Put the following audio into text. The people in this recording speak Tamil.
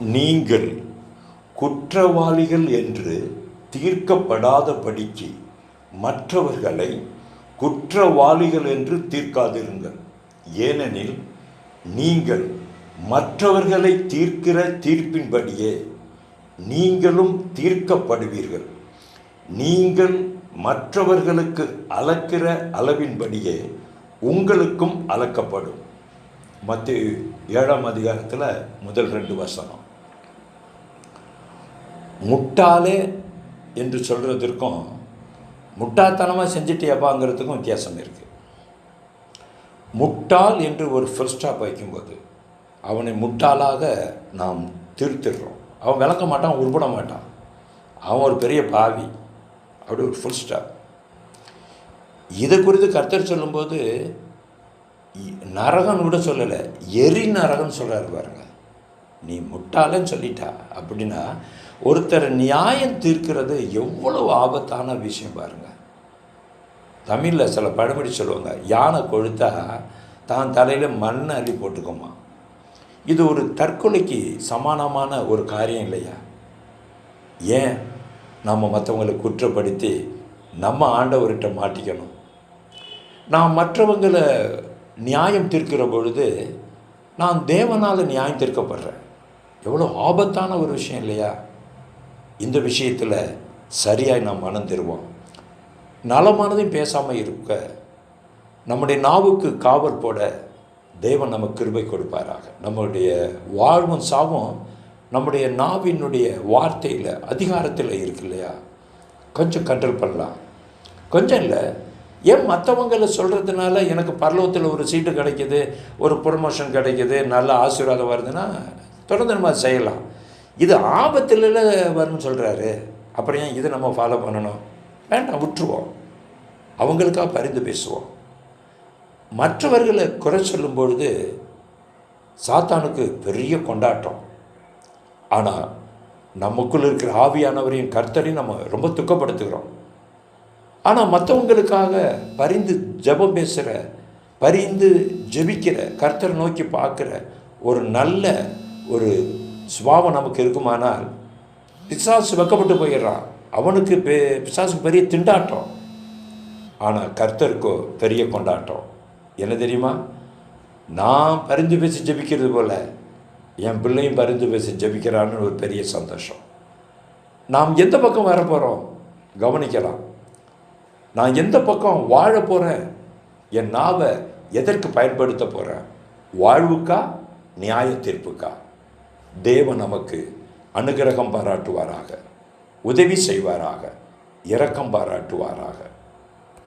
நீங்கள் குற்றவாளிகள் என்று தீர்க்கப்படாதபடிக்கு மற்றவர்களை குற்றவாளிகள் என்று தீர்க்காதிருங்கள். ஏனெனில் நீங்கள் மற்றவர்களை தீர்க்கிற தீர்ப்பின்படியே நீங்களும் தீர்க்கப்படுவீர்கள். நீங்கள் மற்றவர்களுக்கு அளக்கிற அளவின்படியே உங்களுக்கும் அளக்கப்படும். மத்திய ஏழாம் அதிகாரத்தில் முதல் ரெண்டு வசனம். முட்டாளே என்று சொல்கிறதுக்கும் முட்டாள்தனமாக செஞ்சுட்டியப்பாங்கிறதுக்கும் வித்தியாசம் இருக்குது முட்டாள் என்று ஒரு ஃபுல் ஸ்டாப் வைக்கும்போது அவனை முட்டாளாக நாம் திருத்திடுறோம். அவன் விளக்க மாட்டான் உருப்பட மாட்டான். அவன் ஒரு பெரிய பாவி. அப்படி ஒரு ஃபுல் ஸ்டாப் இதை குறித்து கர்த்தர் சொல்லும்போது இ- கூட சொல்லலை எரி நரகன்னு சொல்கிறார் பாருங்க. நீ முட்டாளன்னு சொல்லிட்டா. அப்படின்னா ஒருத்தர் நியாயம் தீர்க்கிறது எவ்வளவு ஆபத்தான விஷயம் பாருங்க. தமிழில் சில பழமொழி சொல்லுவாங்க யானை கொழுத்தா தான் தலையில் மண் அள்ளி போட்டுக்கோமா? இது ஒரு தற்கொலைக்கு சமானமான ஒரு காரியம் இல்லையா? ஏன்? நம்ம மற்றவங்களை குற்றப்படுத்தி நம்ம ஆண்டவர்கிட்ட மாட்டிக்கணும். நான் மற்றவங்களை நியாயம் தீர்க்கிற பொழுது நான் தேவனால் நியாயம் தீர்க்கப்படுறேன். எவ்வளோ ஆபத்தான ஒரு விஷயம் இல்லையா? இந்த விஷயத்தில் சரியாய் நாம் மனம் தருவோம் நலமானதையும் பேசாமல் இருக்க நம்முடைய நாவுக்கு காவல் போட தேவன் நமக்கு கிருபை கொடுப்பாராக. நம்முடைய வாழ்வும் சாவும் நம்முடைய நாவினுடைய வார்த்தையில் அதிகாரத்தில் இருக்கு இல்லையா? கொஞ்சம் கண்ட்ரோல் பண்ணலாம். கொஞ்சம் இல்லை ஏன் மற்றவங்களை சொல்கிறதுனால எனக்கு பரலோகத்தில் ஒரு சீட்டு கிடைக்குது ஒரு ப்ரொமோஷன் கிடைக்குது நல்ல ஆசீர்வாதம் வருதுன்னா தொடர்ந்து நம்ம செய்யலாம். இது ஆபத்தில் வரும்னு சொல்கிறாரு அப்புறம் ஏன் இதை நம்ம ஃபாலோ பண்ணணும்? வேண்டாம் விட்டுருவோம். அவங்களுக்காக பரிந்து பேசுவோம். மற்றவர்களை குறை சொல்லும் பொழுது சாத்தானுக்கு பெரிய கொண்டாட்டம். ஆனால் நமக்குள் இருக்கிற ஆவியானவரையும் கர்த்தரையும் நம்ம ரொம்ப துக்கப்படுத்துகிறோம். ஆனால் மற்றவங்களுக்காக பரிந்து ஜெபம் பேசுகிற பரிந்து ஜெபிக்கிற கர்த்தரை நோக்கி பார்க்குற ஒரு நல்ல ஒரு சுபாவம் நமக்கு இருக்குமானால் பிசாசு வெக்கப்பட்டு போயிடுறான். அவனுக்கு பெ பிசாசுக்கு பெரிய திண்டாட்டம். ஆனால் கர்த்தருக்கோ பெரிய கொண்டாட்டம். என்ன தெரியுமா? நான் பரிந்து பேசி ஜெபிக்கிறது போல் என் பிள்ளையும் பரிந்து பேசி ஜெபிக்கிறான்னு ஒரு பெரிய சந்தோஷம். நாம் எந்த பக்கம் வர போகிறோம் கவனிக்கலாம். நான் எந்த பக்கம் வாழ போகிறேன் என் நாவை எதற்கு பயன்படுத்த போகிறேன் வாழ்வுக்கா நியாய தீர்ப்புக்கா தேவன் நமக்கு அனுகிரகம் பாராட்டுவாராக உதவி செய்வாராக இரக்கம் பாராட்டுவாராக.